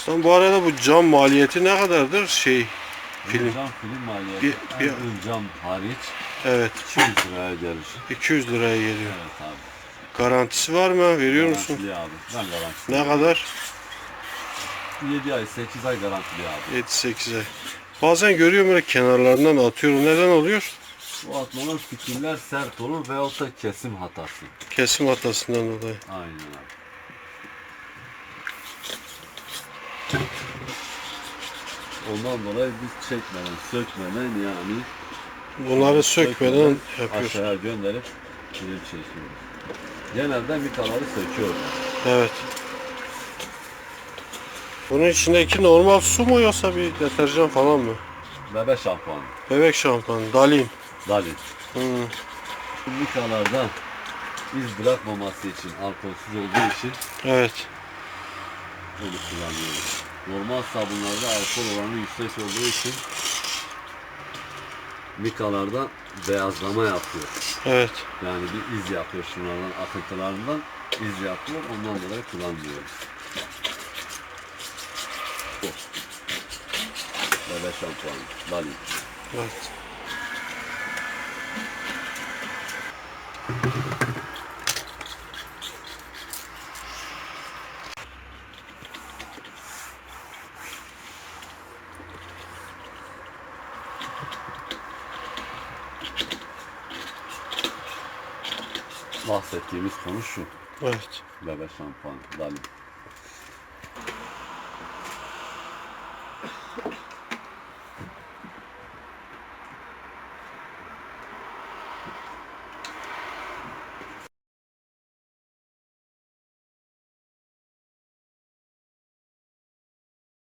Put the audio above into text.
Ustam bu arada bu cam maliyeti ne kadardır? Şey film. Cam film maliyeti. Bir- en bir- ön cam hariç Evet 200 liraya gelir. 200 liraya geliyor. Evet abi. Garantisi var mı? Veriyor musun? Garantili abi. Ben garantili. Ne kadar? 7 ay 8 ay garantili abi. 7-8 ay. Bazen görüyorum böyle kenarlarından atıyorum. Neden oluyor? Bu atmalar fikirler sert olur veyahut da kesim hatası. Kesim hatasından dolayı. Aynen abi. Ondan dolayı biz çekmeden, sökmeden yani Bunları sökmeden yapıyoruz. aşağıya gönderip film çekiyoruz. Genelde mikaları söküyoruz. Evet. Bunun içindeki normal su mu yoksa bir deterjan falan mı? Bebe şampuanı, Bebek şampuanı, Dalin. dalin. Hmm. Bu mikalarda iz bırakmaması için, alkolsüz olduğu için Evet. onu kullanıyoruz. Normal sabunlarda alkol oranı yüksek olduğu için mikalarda beyazlama yapıyor. Evet. Yani bir iz yapıyor şunlardan, akıntılarından iz yapıyor. Ondan dolayı kullanmıyoruz. Bu. Bebe şampuanı, dalin. Evet. Bahsettiğimiz konu şu. Evet. Bebe şampuanı, dalin.